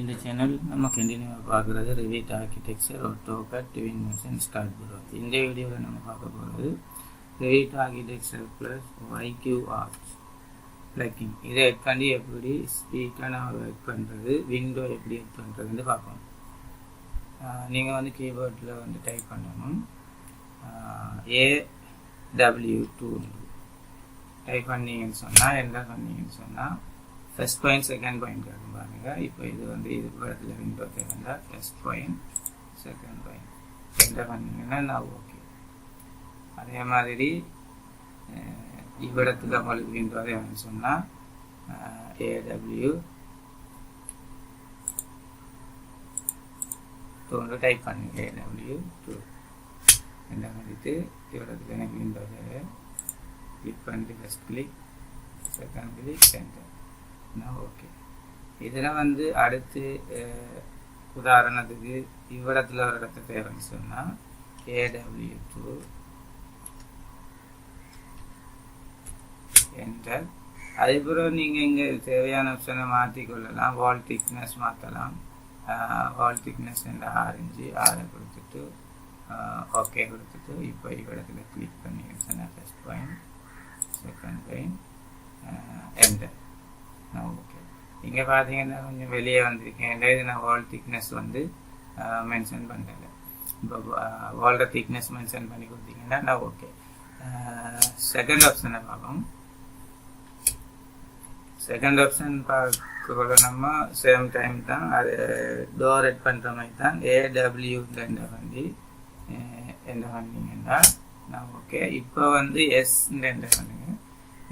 இந்த சேனல் நம்ம கண்டினியூவாக பார்க்குறது Revit architecture AutoCAD Twinmotion start பண்ணுறோம் இந்த வீடியோவில் நம்ம பார்க்க போகிறது ரிவீட் ஆர்கிடெக்சர் ப்ளஸ் வைக்யூ ஆர்ட்ஸ் பிளக்கிங் இதை எட் பண்ணி எப்படி ஸ்பீக்கை ஒர்க் பண்ணுறது விண்டோ எப்படி எட் பண்ணுறதுன்னு பார்ப்போம். நீங்கள் வந்து கீபோர்டில் வந்து டைப் பண்ணணும். ஏ டபிள்யூ டூ டைப் பண்ணீங்கன்னு சொன்னால் என்ன பண்ணீங்கன்னு சொன்னால் ஃபஸ்ட் பாயிண்ட் செகண்ட் பாயிண்ட் கேட்கும் பாருங்கள் இப்போ இது வந்து இது படத்தில் விண்டோ தேவைன்னா first point second point enter பண்ணிங்கன்னா நான் ஓகே அதே மாதிரி இவ்விடத்தில் உங்களுக்கு விண்டோ தேவைன்னு சொன்னால் ஏடபிள்யூ டூன்னு டைப் பண்ணுங்க ஏடபிள்யூ டூ என்ன பண்ணிட்டு இவ்விடத்தில் எனக்கு விண்டோ தேவை கிளிக் பண்ணிட்டு first click second click center okay. இதில் வந்து அடுத்து உதாரணத்துக்கு இவ்விடத்தில் ஒரு இடத்த தேவைன்னு சொன்னால் ஏடபிள்யூ டூ என்டர் அதுக்கப்புறம் நீங்கள் இங்கே தேவையான ஆப்ஷனை மாற்றிக்கொள்ளலாம் வால் திக்னஸ் மாற்றலாம் வால் திக்னஸ் என்ற ஆரஞ்சு ஆறை கொடுத்துட்டு ஓகே கொடுத்துட்டு இப்போ இவ்விடத்தில் கிளிக் பண்ணிங்கன்னா first point second point enter okay. இங்கே பார்த்தீங்கன்னா கொஞ்சம் வெளியே வந்திருக்கேன். இது நான் வால் திக்னஸ் வந்து மென்ஷன் பண்ணல இப்போ வால்ட திக்னஸ் மென்ஷன் பண்ணி கொடுத்தீங்கன்னா நான் ஓகே செகண்ட் ஆப்ஷனை பார்ப்போம். செகண்ட் ஆப்ஷன் பார்க்கக்குள்ள நம்ம சேம் டைம் தான். அது டோர் எட் பண்ணுற மாதிரி தான். ஏடபிள்யூ என்ன பண்ணி என்ன பண்ணிங்கன்னா நான் ஓகே இப்போ வந்து எஸ் என்ன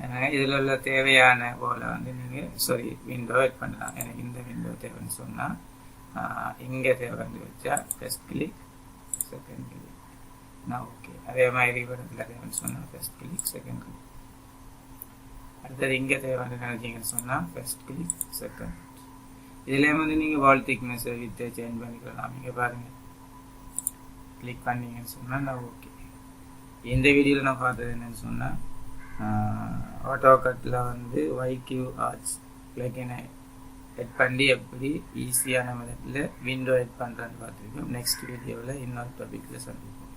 பண்ணுங்க இதில் உள்ள தேவையான போல் வந்து நீங்கள் சாரி விண்டோ எட் பண்ணலாம். எனக்கு இந்த விண்டோ தேவைன்னு சொன்னால் இங்கே தேவைன்னு வச்சா ஃபஸ்ட் கிளிக் செகண்ட் கிளிக் நான் ஓகே அதே மாதிரி படத்தில் தேவைன்னு சொன்னால் ஃபஸ்ட் கிளிக் செகண்ட் கிளிக் அடுத்தது இங்கே தேவைன்னு நினைச்சிங்கன்னு சொன்னால் ஃபஸ்ட் கிளிக் செகண்ட் இதுலேயே வந்து நீங்கள் வால் திக்னஸ் வித்து சேஞ்ச் பண்ணிக்கலாம். இங்கே பாருங்கள் கிளிக் பண்ணீங்கன்னு சொன்னால் நான் ஓகே இந்த வீடியோவில் நான் பார்த்தது என்னன்னு சொன்னால் ஆட்டோகட்டில் வந்து வைக்யூ ஆர்ட்ஸ் பிளக்கினை எட் பண்ணி எப்படி ஈஸியான மெத்தடில் விண்டோ எட் பண்ணுறேன்னு பார்த்துருக்கோம் நெக்ஸ்ட் வீடியோவில் இன்னொரு டாப்பிக்கில் சந்திப்போம்.